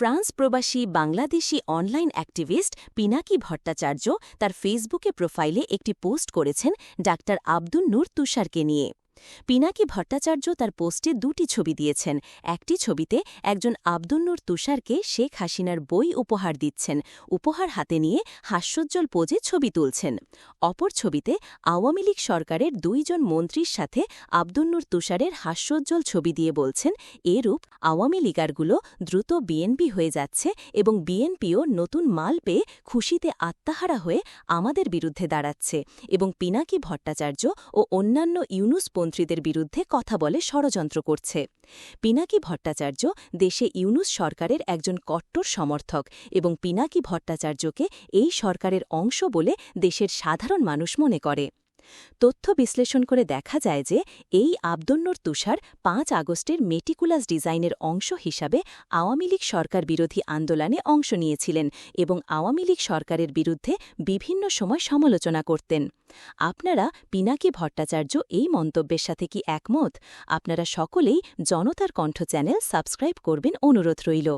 France প্রবাসী Bangladeshi online activist Pinaki Bhattacharya তার ফেসবুকে প্রোফাইলে একটি পোস্ট করেছেন ডাক্তার আব্দুল নূর তুষারকে নিয়ে। পিনাকি ভট্টাচার্য তার পোস্টে দুটি ছবি দিয়েছেন। একটি ছবিতে একজন আব্দুন্নুর তুষারকে শেখ হাসিনার বই উপহার দিচ্ছেন। উপহার হাতে নিয়ে হাস্যোজ্জ্বল পোজে ছবি তুলছেন। অপর ছবিতে আওয়ামী লীগ সরকারের দুইজন মন্ত্রীর সাথে আব্দুন্নুর তুষারের হাস্যোজ্জ্বল ছবি দিয়ে বলছেন এরূপ আওয়ামী লীগারগুলো দ্রুত বিএনপি হয়ে যাচ্ছে এবং বিএনপিও নতুন মাল পেয়ে খুশিতে আত্মাহারা হয়ে আমাদের বিরুদ্ধে দাঁড়াচ্ছে। এবং পিনাকি ভট্টাচার্য ও অন্যান্য ইউনুসপন্থীদের বিরুদ্ধে কথা বলে ষড়যন্ত্র করছে। পিনাকি ভট্টাচার্য দেশে ইউনুস সরকারের একজন কট্টর সমর্থক এবং পিনাকি ভট্টাচার্যকে এই সরকারের অংশ বলে দেশের সাধারণ মানুষ মনে করে। তথ্য বিশ্লেষণ করে দেখা যায় যে এই আবদন্নর তুষার পাঁচ আগস্টের মেটিকুলাস ডিজাইনের অংশ হিসাবে আওয়ামী লীগ সরকার বিরোধী আন্দোলনে অংশ নিয়েছিলেন এবং আওয়ামী লীগ সরকারের বিরুদ্ধে বিভিন্ন সময় সমালোচনা করতেন। আপনারা পিনাকি ভট্টাচার্য এই মন্তব্যের সাথে কি একমত? আপনারা সকলেই জনতার কণ্ঠ চ্যানেল সাবস্ক্রাইব করবেন। অনুরোধ রইল।